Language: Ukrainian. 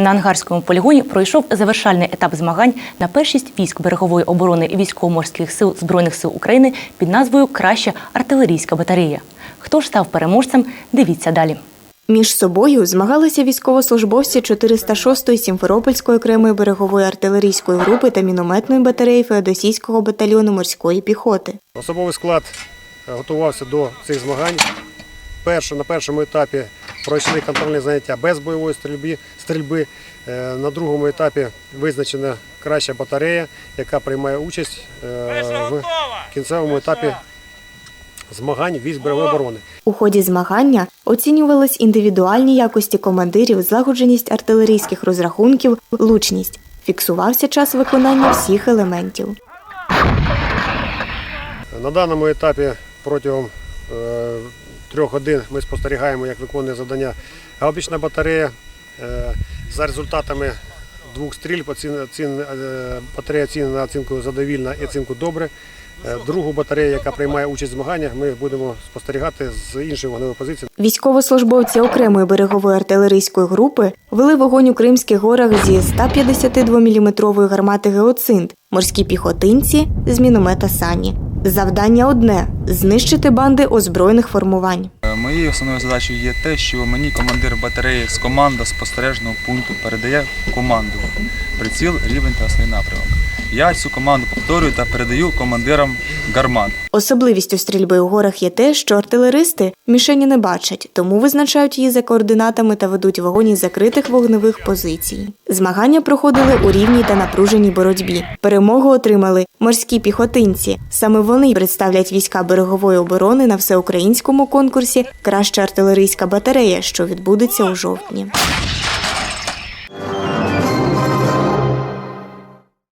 На ангарському полігоні пройшов завершальний етап змагань на першість військ берегової оборони військово-морських сил збройних сил України під назвою Краща артилерійська батарея. Хто ж став переможцем? Дивіться далі. Між собою змагалися військовослужбовці 406-ї Сімферопольської окремої берегової артилерійської групи та мінометної батареї Феодосійського батальйону морської піхоти. Особовий склад готувався до цих змагань. Перше, на першому етапі пройшли контрольні заняття без бойової стрільби. стрільби. Е, На другому етапі визначена краща батарея, яка приймає участь е, в кінцевому етапі змагань військ берегової оборони. У ході змагання оцінювались індивідуальні якості командирів, злагодженість артилерійських розрахунків, лучність. Фіксувався час виконання всіх елементів. На даному етапі протягом трьох годин ми спостерігаємо, як виконує завдання гаубічна батарея. Е, За результатами двох стрільб е, батарея оцінена оцінкою задовільна і оцінку добре. Е, Другу батарею, яка приймає участь в змаганнях, ми будемо спостерігати з іншої вогневої позиції. Військовослужбовці окремої берегової артилерійської групи вели вогонь у Кримських горах зі 152-мм гармати Геоцинт, морські піхотинці з міномета Сані. Завдання одне знищити банди озброєних формувань. Е, Моєю основною задачею є те, що мені командир батареї з команда спостережного пункту передає команду, приціл, рівень та основний напрямок. Я цю команду повторюю та передаю командирам гармат. Особливістю стрільби у горах є те, що артилеристи мішені не бачать, тому визначають її за координатами та ведуть вогонь із закритих вогневих позицій. Змагання проходили у рівній та напруженій боротьбі. Перемогу отримали морські піхотинці. Саме вони представлять війська берегової оборони на всеукраїнському конкурсі Краща артилерійська батарея, що відбудеться у жовтні.